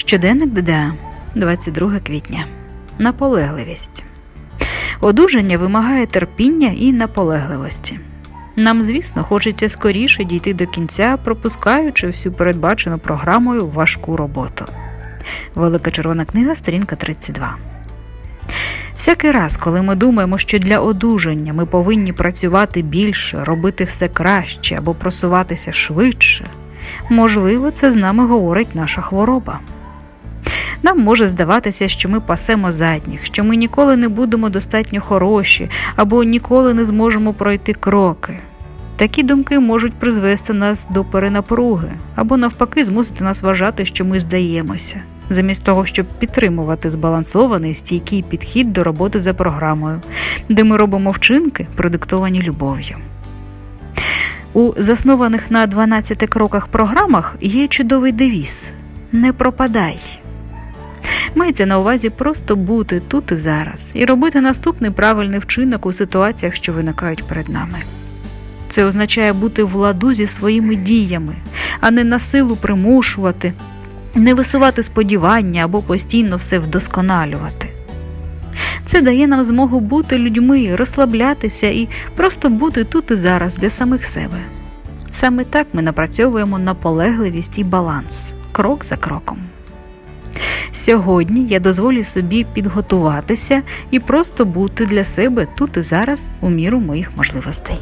Щоденник ДДА, 22 квітня. Наполегливість. Одужання вимагає терпіння і наполегливості. Нам, звісно, хочеться скоріше дійти до кінця, пропускаючи всю передбачену програмою важку роботу. Велика червона книга, сторінка 32. Всякий раз, коли ми думаємо, що для одужання ми повинні працювати більше, робити все краще або просуватися швидше, можливо, це з нами говорить наша хвороба. Нам може здаватися, що ми пасемо задніх, що ми ніколи не будемо достатньо хороші або ніколи не зможемо пройти кроки. Такі думки можуть призвести нас до перенапруги або навпаки змусити нас вважати, що ми здаємося, замість того, щоб підтримувати збалансований стійкий підхід до роботи за програмою, де ми робимо вчинки, продиктовані любов'ю. У заснованих на 12 кроках програмах є чудовий девіз Не пропадай. Мається на увазі просто бути тут і зараз і робити наступний правильний вчинок у ситуаціях, що виникають перед нами. Це означає бути в ладу зі своїми діями, а не на силу примушувати, не висувати сподівання або постійно все вдосконалювати. Це дає нам змогу бути людьми, розслаблятися і просто бути тут і зараз для самих себе. Саме так ми напрацьовуємо наполегливість і баланс крок за кроком. Сьогодні я дозволю собі підготуватися і просто бути для себе тут і зараз у міру моїх можливостей.